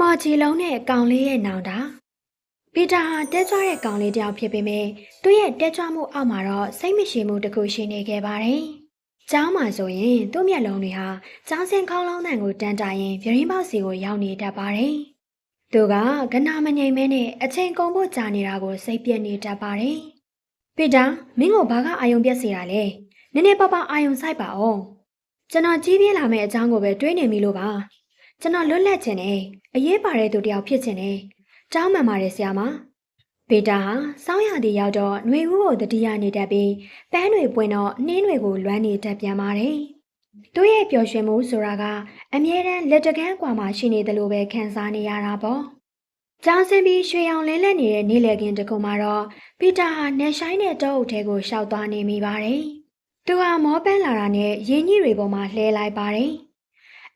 မော်ချီလုံးနဲ့ကောင်လေးရဲ့နောင်တာပီတာဟာတက်ကြွတဲ့ကောင်လေးတစ်ယောက်ဖြစ်ပေမဲ့သူ့ရဲ့တက်ကြွမှုအောက်မှာတော့စိတ်မရှိမှုတစ်ခုရှိနေခဲ့ပါတယ်။ကျောင်းမှာဆိုရင်သူ့မျက်လုံးတွေဟာကျောင်းစင်ခေါင်းလုံးတန်ကိုတန်းတာရင်ပြရင်းပေါက်စီကိုရောက်နေတတ်ပါတယ်။သူကကနာမငိမ့်မဲနဲ့အချိန်ကုန်ဖို့ကြာနေတာကိုစိတ်ပြက်နေတတ်ပါတယ်။ပီတာမင်းကိုဘာကအာယုံပြက်စီတာလဲ။နည်းနည်းပါးပါးအာယုံဆိုင်ပါအောင်။ကျွန်တော်ကြီးပြင်းလာမယ့်အကြောင်းကိုပဲတွေးနေမိလို့ပါ။ ကျွန်တော်လွတ်လပ်ချင်တယ်။အရေးပါတဲ့သူတစ်ယောက်ဖြစ်ချင်တယ်။ကျောင်းမှန်ပါတယ်ဆရာမ။ပေတာဟာစောင်းရည်ရောက်တော့ຫນွေဦးကိုတတိယနေတတ်ပြီးပန်းတွေပွင့်တော့နှင်းတွေကိုလွမ်းနေတတ်ပြန်ပါတယ်။သူ့ရဲ့ပျော်ရွှင်မှုဆိုတာကအမြဲတမ်းလက်တကန်းကွာမှာရှိနေတယ်လို့ပဲခံစားနေရတာပေါ့။ကျောင်းဆင်းပြီးရွှေရောင်လင်းလက်နေတဲ့နေ့လည်ခင်းတစ်ခုမှာတော့ပီတာဟာနှက်ဆိုင်တဲ့တောအုပ်ထဲကိုရှောက်သွားနေမိပါတယ်။သူဟာမောပန်းလာတာနဲ့ရင်းကြီးတွေပေါ်မှာလှဲလိုက်ပါတယ်။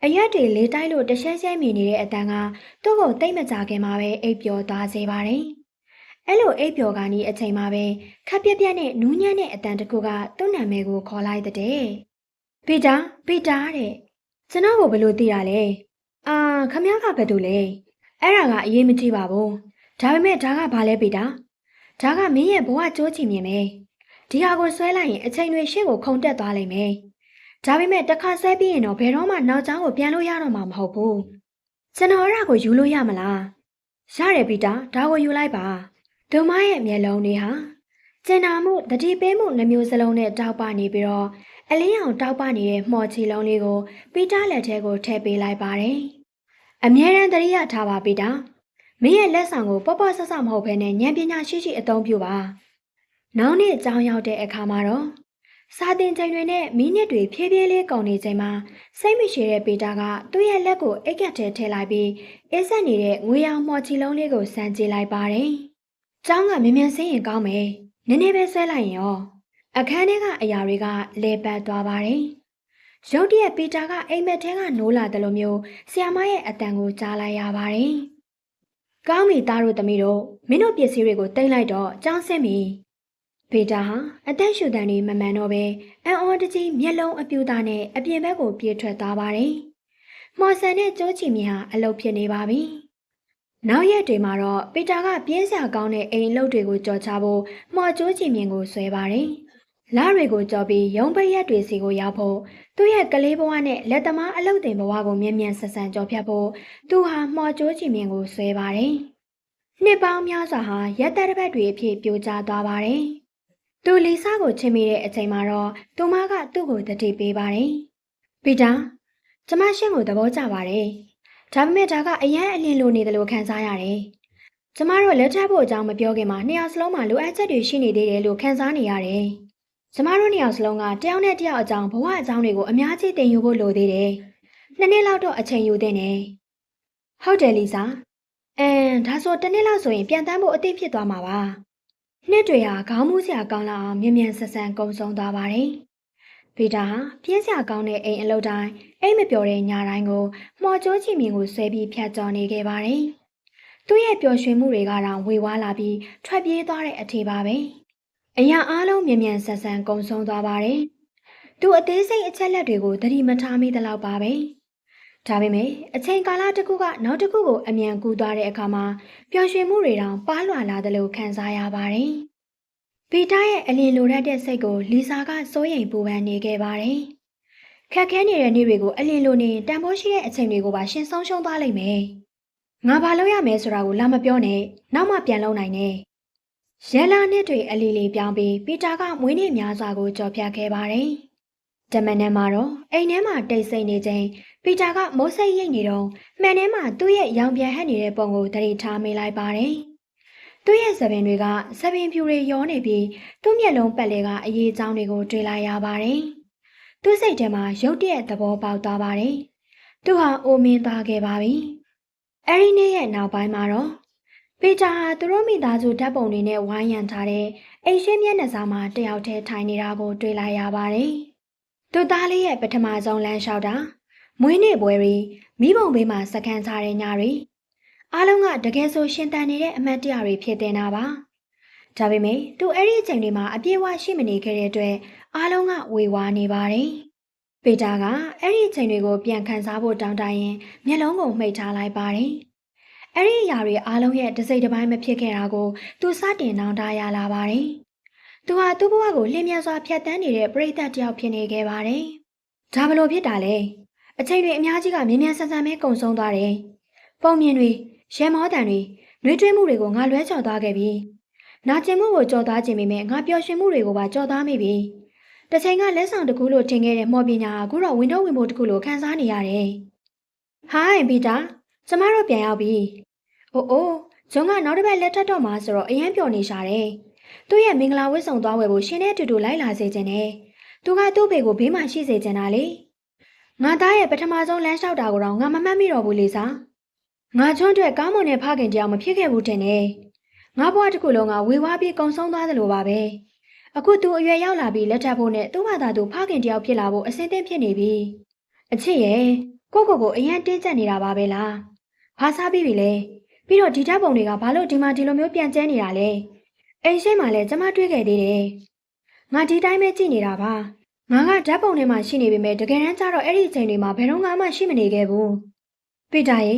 အရက်တွေလေးတိုက်လို့တရှဲရှဲမြင်နေတဲ့အတန်းကသူ့ကိုတိတ်မကြခင်မှာပဲအိပ်ပျော်သွားစေပါတယ်။အဲ့လိုအိပ်ပျော်ကနေအချိန်မှာပဲခပ်ပြက်ပြက်နဲ့နူးညံ့တဲ့အတန်းတစ်ခုကသူ့နာမည်ကိုခေါ်လိုက်တဲ့။ပီတာပီတာတဲ့။ကျွန်တော်ကိုဘယ်လိုသိရလဲ။အာခမည်းကဘယ်သူလဲ။အဲ့ဒါကအရေးမကြီးပါဘူး။ဒါပေမဲ့ဒါကဘာလဲပီတာ။ဒါကမင်းရဲ့ဘဝကြိုးချင်မြင်မယ်။ဒီဟာကိုဆွဲလိုက်ရင်အချိန်တွေရှေ့ကိုခုန်တက်သွားလိမ့်မယ်။ ဒါပေမဲ့တစ်ခါဆွဲပြီးရင်တော့ဘယ်တော့မှနောက်ကျောင်းကိုပြန်လို့ရတော့မှာမဟုတ်ဘူး။ကျွန်တော်အဲ့ဒါကိုယူလို့ရမလား။ရတယ်ပီတာဒါကိုယူလိုက်ပါ။ဒုမရဲ့မျက်လုံးတွေဟာကျင်နာမှုတတိပေးမှုနှမျိုးစလုံးနဲ့တောက်ပနေပြီးတော့အလင်းအောင်တောက်ပနေတဲ့မှော်ချီလုံးလေးကိုပီတာလက်ထဲကိုထည့်ပေးလိုက်ပါတယ်။အမြဲတမ်းတရိယာထားပါပီတာ။မင်းရဲ့လက်ဆောင်ကိုပေါ့ပေါ့ဆဆမဟုတ်ဘဲနဲ့ဉာဏ်ပညာရှိရှိအသုံးပြုပါ။နောက်နေ့အကြောင်းရောက်တဲ့အခါမှာတော့ စာတင်ချိန်တွေနဲ့မိနစ်တွေဖြည်းဖြည်းလေးကုန်နေချိန်မှာစိတ်မရှိတဲ့ပေတာကသူ့ရဲ့လက်ကိုအိတ်ကက်ထဲထည့်လိုက်ပြီးအေးဆက်နေတဲ့ငွေရောင်မှော်ချီလုံးလေးကိုစမ်းကြည့်လိုက်ပါတယ်။ကျောင်းကမြင်မြန်ဆင်းရင်ကောင်းမယ်။နည်းနည်းပဲဆွဲလိုက်ရင်ရောအခန်းထဲကအရာတွေကလဲပတ်သွားပါတယ်။ရုတ်တရက်ပေတာကအိမ်မက်ထဲကနိုးလာတယ်လို့မျိုးဆီယာမရဲ့အတန်ကိုကြားလိုက်ရပါတယ်။ကောင်းပြီသားတို့သမီးတို့မင်းတို့ပစ္စည်းတွေကိုတိတ်လိုက်တော့ကြောင်းဆင်းပြီ။ ပေတာဟာအသက်ရှူတန်တွေမမှန်တော့ပဲအံ့ဩတကြီးမျက်လုံးအပြူသားနဲ့အပြင်ဘက်ကိုပြေးထွက်သွားပါတယ်။မော်ဆန်နဲ့ကျိုးချီမြဟာအလုတ်ဖြစ်နေပါပြီ။နောက်ရက်တွေမှာတော့ပေတာကပြင်းစရာကောင်းတဲ့အိမ်အလုတ်တွေကိုကြော်ချဖို့မော်ကျိုးချီမြကိုဆွဲပါတယ်။လတွေကိုကြော်ပြီးရုံးပိတ်ရက်တွေစီကိုရောက်ဖို့သူ့ရဲ့ကလေးဘဝနဲ့လက်သမားအလုတ်တင်ဘဝကိုမြ мян ဆက်ဆန်ကြော်ဖြတ်ဖို့သူဟာမော်ကျိုးချီမြကိုဆွဲပါတယ်။နှစ်ပေါင်းများစွာဟာရက်သက်တစ်ပတ်တွေအဖြစ်ပြိုကျသွားပါတယ်။ သူလီစာကိုချင်မိတဲ့အချိန်မှာတော့သူမကသူ့ကိုတတိပေးပါတယ်။ပီတာကျမရှင်းကိုသဘောကျပါတယ်။ဒါပေမဲ့ဒါကအရန်အလင်းလိုနေတယ်လို့ခံစားရတယ်။ကျမတို့လက်ထပ်ဖို့အကြောင်းမပြောခင်မှာနှစ်ယောက်စလုံးမှာလိုအပ်ချက်တွေရှိနေသေးတယ်လို့ခံစားနေရတယ်။ကျမတို့နှစ်ယောက်စလုံးကတယောက်နဲ့တယောက်အကြောင်းဘဝအကြောင်းတွေကိုအများကြီးသင်ယူဖို့လိုသေးတယ်။နှစ်နှစ်လောက်တော့အချိန်ယူသင့်တယ်။ဟုတ်တယ်လီစာ။အမ်ဒါဆိုတစ်နှစ်လောက်ဆိုရင်ပြန်တန်းဖို့အသင့်ဖြစ်သွားမှာပါ။ နှစ်တွေဟာခေါင်းမူးစရာကောင်းလာအောင်မြ мян ဆက်ဆန်ကုံဆုံးသွားပါတယ်။ဗီတာဟာပြင်းစရာကောင်းတဲ့အိမ်အလုပ်တိုင်းအိမ်မပျော်တဲ့ညတိုင်းကိုမှော်ကျိုးချီမြင်ကိုဆွဲပြီးဖြတ်ကျော်နေခဲ့ပါတယ်။သူ့ရဲ့ပျော်ရွှင်မှုတွေကတော့ဝေဝါးလာပြီးထွက်ပြေးသွားတဲ့အထေပါပဲ။အရာအားလုံးမြ мян ဆက်ဆန်ကုံဆုံးသွားပါတယ်။သူအသေးစိတ်အချက်လက်တွေကိုသတိမထားမိသလောက်ပါပဲ။ ဒါပေမဲ့အချိန်ကာလတစ်ခုကနောက်တစ်ခုကိုအမြန်ကူးသွားတဲ့အခါမှာပျော်ရွှင်မှုတွေတောင်ပါလွှာလာတယ်လို့ခံစားရပါတယ်။ဗီတာရဲ့အလင်းလိုရတဲ့စိတ်ကိုလီစာကစိုးရိမ်ပူပန်နေခဲ့ပါတယ်။ခက်ခဲနေတဲ့နေ့တွေကိုအလင်းလိုနေတန်ဖိုးရှိတဲ့အချိန်တွေကိုပါရှင်ဆုံးရှုံးသွားလိမ့်မယ်။ငါဘာလုပ်ရမလဲဆိုတာကိုလာမပြောနဲ့။နောက်မှပြန်လုပ်နိုင်နဲ့။ရဲလာနှစ်တွေအလီလီပြောင်းပြီးပီတာကမွေးနေ့များစွာကိုကြော်ပြခဲ့ပါတယ်။တမန်နဲ့မှာတော့အိမ်ထဲမှာတိတ်ဆိတ်နေချိန် ပီတာကမိုးစိတ်ရိတ်နေတော့မှန်ထဲမှာသူ့ရဲ့ရောင်ပြန်ဟက်နေတဲ့ပုံကိုသတိထားမိလိုက်ပါတယ်။သူ့ရဲ့သပင်တွေကသပင်ဖြူတွေရောနေပြီးသူ့မျက်လုံးပတ်လေကအရေးအကြောင်းတွေကိုတွေ့လိုက်ရပါတယ်။သူ့စိတ်ထဲမှာရုတ်တရက်သဘောပေါက်သွားပါတယ်။သူဟာအိုမင်းသွားခဲ့ပါပြီ။အဲဒီနေ့ရဲ့နောက်ပိုင်းမှာတော့ပီတာဟာသူတို့မိသားစုဓာတ်ပုံတွေနဲ့ဝိုင်းရံထားတဲ့အိမ်ရှင်းမျက်နှာစာမှာတယောက်တည်းထိုင်နေတာကိုတွေ့လိုက်ရပါတယ်။သူသားလေးရဲ့ပထမဆုံးလမ်းလျှောက်တာ မွေးနေ့ပွဲတွေမိဘုံဘေးမှာစကန်ချတဲ့ညတွေအားလုံးကတကယ်ဆိုရှင်တန်နေတဲ့အမတ်တရားတွေဖြစ်တင်တာပါ။ဒါပေမဲ့သူအဲ့ဒီအချိန်တွေမှာအပြည့်အဝရှိမနေခဲ့တဲ့အတွက်အားလုံးကဝေဝါးနေပါတယ်။ပေတာကအဲ့ဒီအချိန်တွေကိုပြန်ခန်းစားဖို့တောင်းတရင်မျက်လုံးကိုမှိတ်ထားလိုက်ပါတယ်အဲ့ဒီအရာတွေအားလုံးရဲ့တစ်စိတ်တစ်ပိုင်းမဖြစ်ခဲ့တာကိုသူစတင်နောင်တရလာပါတယ်။သူဟာသူ့ဘဝကိုလျင်မြန်စွာဖြတ်တန်းနေတဲ့ပရိသတ်တစ်ယောက်ဖြစ်နေခဲ့ပါတယ်။ဒါဘလို့ဖြစ်တာလဲ။ အချိန်တွေအများကြီးကမြင်မြန်ဆန်ဆန်ပဲကုန်ဆုံးသွားတယ်။ပုံမြင်တွေရဲမောတံတွေနှွေးထွေးမှုတွေကိုငါလွဲချော်သွားခဲ့ပြီ။နာကျင်မှုကိုကြော်သားခြင်းပေမဲ့ငါပျော်ရွှင်မှုတွေကိုပါကြော်သားမိပြီ။တစ်ချိန်ကလက်ဆောင်တစ်ခုလို့ထင်ခဲ့တဲ့မော်ပညာကအခုတော့ဝင်တော့ဝင်ဖို့တစ်ခုလို့ခံစားနေရတယ်။ Hi ပီတာကျမတို့ပြန်ရောက်ပြီ။အိုးအိုးဂျွန်ကနောက်တစ်ပတ်လက်ထပ်တော့မှာဆိုတော့အရန်ပျော်နေရှာတယ်။သူ့ရဲ့မင်္ဂလာဝတ်ဆောင်သွားဝယ်ဖို့ရှင်နဲ့အတူတူလိုက်လာစေချင်တယ်။သူကသူ့ဘေကိုဘေးမှာရှိစေချင်တာလေ။ ငါသားရဲ့ပထမဆုံးလမ်းလျှောက်တာကိုတော့ငါမမှတ်မိတော့ဘူးလေစား။ငါချွန်းအတွက်ကောင်းမွန်တဲ့ဖခင်တရားမဖြစ်ခဲ့ဘူးတင်တယ်။ငါဘဝတစ်ခုလုံးကဝေဝါးပြီးကုံဆုံးသွားသလိုပါပဲ။အခုသူအရွယ်ရောက်လာပြီးလက်ထပ်ဖို့နဲ့သူ့ဘာသာသူဖခင်တရားဖြစ်လာဖို့အဆင်သင့်ဖြစ်နေပြီ။အချစ်ရဲ့ကိုကိုကိုအရန်တင်းကျပ်နေတာပါပဲလား။ဘာစားပြီးပြီလဲ။ပြီးတော့ဒီဓာတ်ပုံတွေကဘာလို့ဒီမှာဒီလိုမျိုးပြန်ကျဲနေတာလဲ။အိမ်ရှိမှလည်းကျမတွေ့ခဲ့သေးတယ်။ငါဒီတိုင်းပဲကြည့်နေတာပါ။ ငါကဓာတ်ပုံထဲမှာရှိနေပေမဲ့တကယ်တမ်းကျတော့အဲ့ဒီအချိန်တွေမှာဘယ်တော့မှရှိမနေခဲ့ဘူး။ပေတာရေ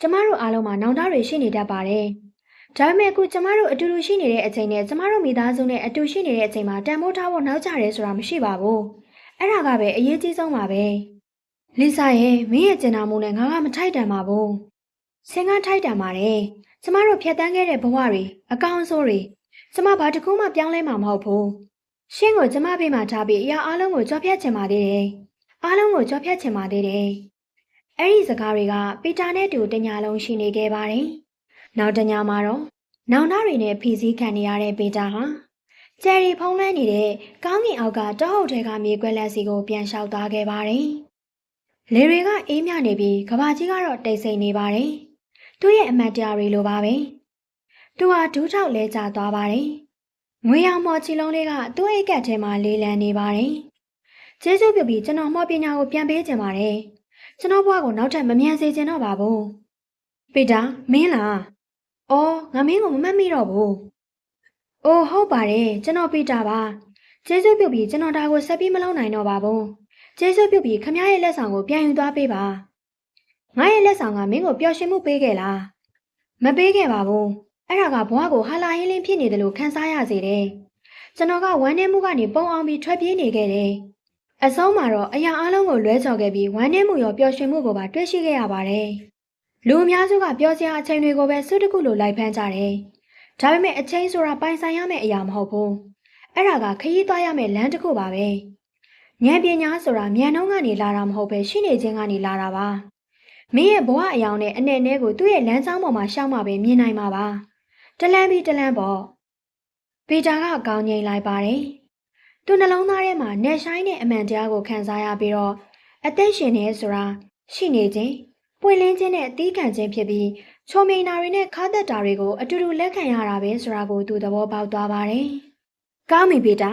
ကျမတို့အားလုံးမှာနောင်တတွေရှိနေတတ်ပါတယ်။ဒါပေမဲ့အခုကျမတို့အတူတူရှိနေတဲ့အချိန်နဲ့ကျမတို့မိသားစုနဲ့အတူရှိနေတဲ့အချိန်မှာတန်ဖိုးထားဖို့နောက်ကျတယ်ဆိုတာမရှိပါဘူး။အဲ့ဒါကပဲအရေးကြီးဆုံးပါပဲ။လီဆာရဲ့မင်းရဲ့ကျင်နာမှုနဲ့ငါကမထိုက်တန်ပါဘူး။ဆင်ကထိုက်တန်ပါတယ်။ကျမတို့ဖြတ်တန်းခဲ့တဲ့ဘဝတွေအကောင်းအဆိုးတွေကျမဘာတစ်ခုမှပြောင်းလဲမှာမဟုတ်ဘူး။ ရှင်းကိုကျမဖေးမှာထားပြီးအရာအလုံးကိုကြော်ဖြတ်ချင်ပါသေးတယ်။အားလုံးကိုကြော်ဖြတ်ချင်ပါသေးတယ်။အဲ့ဒီစကားတွေကပီတာနဲ့တူတညာလုံးရှိနေခဲ့ပါတယ်။နောက်တညာမှာတော့နောင်တတွေနဲ့ဖီစည်းခံနေရတဲ့ပီတာဟာကျယ်ရီဖုံးလွှမ်းနေတဲ့ကောင်းကင်အောက်ကတောအုပ်ထဲကမြေကွက်လက်စီကိုပြန်လျှောက်သွားခဲ့ပါတယ်။လေတွေကအေးမြနေပြီးကဘာကြီးကတော့တိတ်ဆိတ်နေပါတယ်။သူ့ရဲ့အမတ်တရားတွေလိုပါပဲ။သူဟာဒူးထောက်လဲကျသွားပါတယ်။ ငွေရောင်မော်ချီလုံးလေးကသူ့အိတ်ကက်ထဲမှာလေးလံနေပါတယ်။ကျေးဇူးပြုပြီးကျွန်တော်မော်ပညာကိုပြန်ပေးခြင်းပါတယ်။ကျွန်တော်ဘဝကိုနောက်ထပ်မမြန်စေချင်တော့ပါဘူး။ပီတာမင်းလား။အော်ငါမင်းကိုမမှတ်မိတော့ဘူး။အိုးဟုတ်ပါတယ်ကျွန်တော်ပီတာပါ။ကျေးဇူးပြုပြီးကျွန်တော်ဒါကိုဆက်ပြီးမလုပ်နိုင်တော့ပါဘူး။ကျေးဇူးပြုပြီးခမရဲ့လက်ဆောင်ကိုပြန်ယူသွားပေးပါ။ငါရဲ့လက်ဆောင်ကမင်းကိုပျော်ရွှင်မှုပေးခဲ့လား။မပေးခဲ့ပါဘူး။ အဲ့ဒါကဘဝကိုဟာလာဟင်းလင်းဖြစ်နေတယ်လို့ခံစားရစေတယ်။ကျွန်တော်ကဝမ်းနည်းမှုကနေပုံအောင်ပြီးထွက်ပြေးနေခဲ့တယ်။အဆုံးမှာတော့အရာအလုံးကိုလွဲချော်ခဲ့ပြီးဝမ်းနည်းမှုရောပျော်ရွှင်မှုကိုပါတွေ့ရှိခဲ့ရပါတယ်။လူအများစုကပျော်စရာအချိန်တွေကိုပဲစွတ်တခုလိုလိုက်ဖမ်းကြတယ်။ဒါပေမဲ့အချိန်ဆိုတာပိုင်ဆိုင်ရမယ့်အရာမဟုတ်ဘူး။အဲ့ဒါကခရီးသွားရမယ့်လမ်းတစ်ခုပါပဲ။ဉာဏ်ပညာဆိုတာမြန်နှုံးကနေလာတာမဟုတ်ပဲရှိနေခြင်းကနေလာတာပါ။မင်းရဲ့ဘဝအယောင်နဲ့အနဲ့နဲ့ကိုသူ့ရဲ့လမ်းကြောင်းပေါ်မှာရှောက်မှပဲမြင်နိုင်မှာပါ။ တလန်းပြီးတလန်းပေါ့။ပီတာကကောင်းငိမ့်လိုက်ပါတယ်။သူနှလုံးသားထဲမှာနေဆိုင်တဲ့အမှန်တရားကိုခံစားရပြီးတော့အသက်ရှင်နေဆိုတာရှိနေခြင်းပွင့်လင်းခြင်းနဲ့အသီးခံခြင်းဖြစ်ပြီးချုံမိန်နာတွေနဲ့ခါသက်တာတွေကိုအတူတူလက်ခံရတာပဲဆိုတာကိုသူသဘောပေါက်သွားပါတယ်။ကောင်းပြီပီတာ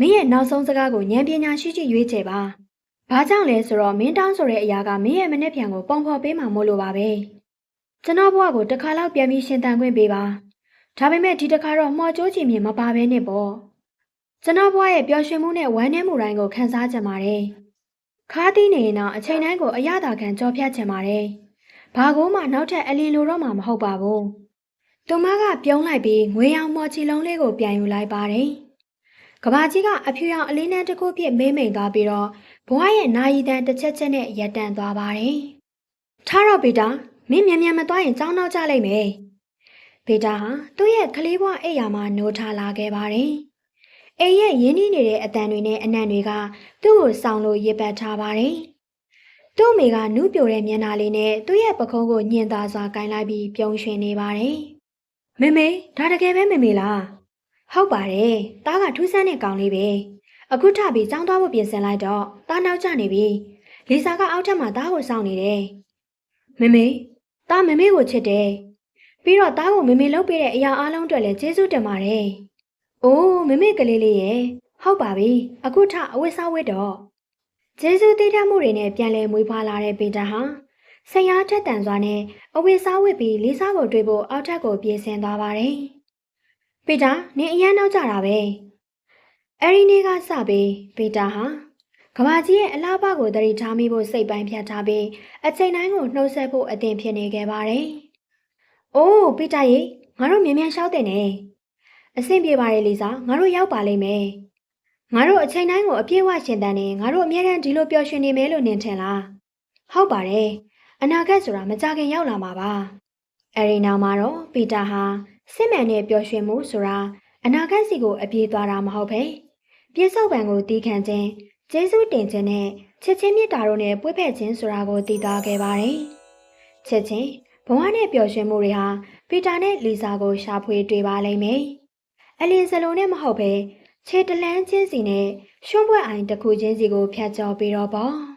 မင်းရဲ့နောက်ဆုံးစကားကိုဉာဏ်ပညာရှိရှိရွေးချယ်ပါ။ဘာကြောင့်လဲဆိုတော့မင်းတောင်းဆိုတဲ့အရာကမင်းရဲ့မနှက်ပြန်ကိုပုံဖော်ပေးမှာမို့လို့ပါပဲ။ကျွန်တော်ဘဝကိုတစ်ခါလောက်ပြန်ပြီးရှင်းတန်ခွင့်ပေးပါ။ ဒါပေမဲ့ဒီတစ်ခါတော့မော်ကျိုးချင်မြင်မပါဘဲနဲ့ပေါ့။ကျွန်တော်ဘဝရဲ့ပျော်ရွှင်မှုနဲ့ဝမ်းနည်းမှုတိုင်းကိုခံစားကြပါတယ်။ခါးသီးနေရင်တော့အချိန်တိုင်းကိုအရသာခံကြောဖြတ်ချင်ပါတယ်။ဘာကိုမှနောက်ထပ်အလီလိုတော့မှမဟုတ်ပါဘူး။သူမကပြုံးလိုက်ပြီးငွေရောင်မော်ချီလုံးလေးကိုပြန်ယူလိုက်ပါတယ်။ကဘာကြီးကအဖြူရောင်အလေးနှန်းတစ်ခုဖြစ်မေးမိန်သွားပြီးတော့ဘွားရဲ့နာယီတန်တစ်ချက်ချက်နဲ့ရက်တန့်သွားပါတယ်။ထားတော့ဗေတာမင်းမြန်မြန်မသွားရင်ကြောင်းနောက်ကျလိုက်မယ်။ ဗေတာဟာသူ့ရဲ့ကလေးဘွားအိပ်ယာမှာနိုးထားလာခဲ့ပါတယ်။အိမ်ရဲ့ရင်းနှီးနေတဲ့အတန်တွေနဲ့အနံ့တွေကသူ့ကိုစောင်းလို့ရစ်ပတ်ထားပါတယ်။သူ့မိကနူးပြိုတဲ့မျက်နှာလေးနဲ့သူ့ရဲ့ပခုံးကိုညင်သာစွာကင်လိုက်ပြီးပြုံးရွှင်နေပါတယ်။မေမေဒါတကယ်ပဲမေမေလား။ဟုတ်ပါတယ်။တားကထူးဆန်းတဲ့ကောင်လေးပဲ။အခုထပြီးကြောင်းသွားဖို့ပြင်ဆင်လိုက်တော့တားနောက်ကျနေပြီ။လီစာကအောက်ထပ်မှာတားကိုစောင့်နေတယ်။မေမေတားမေမေကိုချစ်တယ်။ ပြီးတော့တားကိုမေမေလုပ်ပေးတဲ့အရာအလုံးအတွက်လည်းကျေးဇူးတင်ပါတယ်။အိုးမေမေကလေးလေးရဲ့ဟုတ်ပါပြီ။အခုထအဝတ်စားဝတ်တော့ကျေးဇူးတည်တတ်မှုတွေနဲ့ပြန်လည်မွေးဖွားလာတဲ့ပေတာဟာဆရာထက်တန်စွာနဲ့အဝတ်စားဝတ်ပြီးလေးစားကိုတွေ့ဖို့အောက်ထပ်ကိုပြေးဆင်းသွားပါတယ်။ပေတာနင်အရန်နောက်ကြတာပဲ။အဲဒီနေ့ကစပြီးပေတာဟာကဘာကြီးရဲ့အလားပါကိုတရိထားမိဖို့စိတ်ပိုင်းဖြတ်ထားပြီးအချိန်တိုင်းကိုနှုတ်ဆက်ဖို့အသင်ဖြစ်နေခဲ့ပါတယ် အိုးပီတာရေငါတို့မြန်မြန်ရှောက်တဲ့နေအဆင်ပြေပါရဲ့လီစာငါတို့ရောက်ပါလိမ့်မယ်ငါတို့အချိန်တိုင်းကိုအပြည့်အဝရှင်တန်နေငါတို့အမြဲတမ်းဒီလိုပျော်ရွှင်နေမယ်လို့နင်ထင်လားဟုတ်ပါတယ်အနာဂတ်ဆိုတာမကြခင်ရောက်လာမှာပါအဲဒီနောက်မှာတော့ပီတာဟာစစ်မှန်တဲ့ပျော်ရွှင်မှုဆိုတာအနာဂတ်စီကိုအပြေးသွားတာမဟုတ်ပဲပြစ္ဆုတ်ပံကိုတီးခံခြင်းကျေးဇူးတင်ခြင်းနဲ့ချစ်ချင်းမေတ္တာတို့နဲ့ပွေ့ဖက်ခြင်းဆိုတာကိုတည်သွားခဲ့ပါတယ်ချစ်ချင်း ဘဝနဲ့ပျော်ရွှင်မှုတွေဟာပီတာနဲ့လီဇာကိုရှာဖွေတွေ့ပါလိမ့်မယ်။အလင်းစလုံးနဲ့မဟုတ်ပဲခြေတလန်းချင်းစီနဲ့ရှုံးပွဲအိုင်တစ်ခုချင်းစီကိုဖျက်ချော်ပြီးတော့ပေါ့။